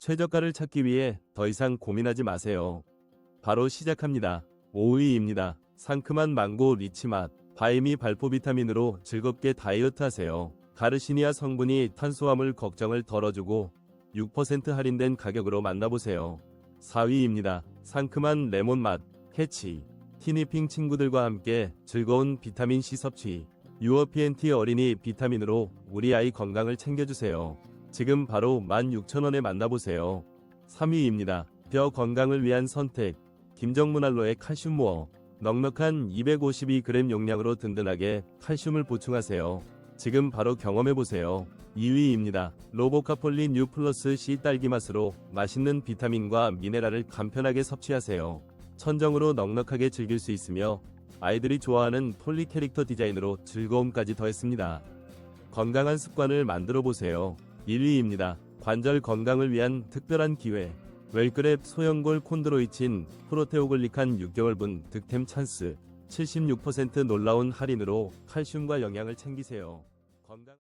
최저가를 찾기 위해 더 이상 고민하지 마세요. 바로 시작합니다. 5위입니다. 상큼한 망고 리치 맛, 바이미 발포 비타민으로 즐겁게 다이어트 하세요. 가르시니아 성분이 탄수화물 걱정을 덜어주고 6% 할인된 가격으로 만나보세요. 4위입니다. 상큼한 레몬 맛, 해치. 티니핑 친구들과 함께 즐거운 비타민C 섭취. 유어PNT 어린이 비타민으로 우리 아이 건강을 챙겨주세요. 지금 바로 16,000원에 만나보세요. 3위입니다. 뼈 건강을 위한 선택. 김정문 알로에 칼슘 모어. 넉넉한 252g 용량으로 든든하게 칼슘을 보충하세요. 지금 바로 경험해보세요. 2위입니다. 로보카폴린 U 플러스 C 딸기 맛으로 맛있는 비타민과 미네랄을 간편하게 섭취하세요. 천정으로 넉넉하게 즐길 수 있으며 아이들이 좋아하는 폴리 캐릭터 디자인으로 즐거움까지 더했습니다. 건강한 습관을 만들어 보세요. 1위입니다. 관절 건강을 위한 특별한 기회. 웰그랩 소형골 콘드로이친 프로테오글리칸 6개월분 득템 찬스. 76% 놀라운 할인으로 칼슘과 영양을 챙기세요. 건강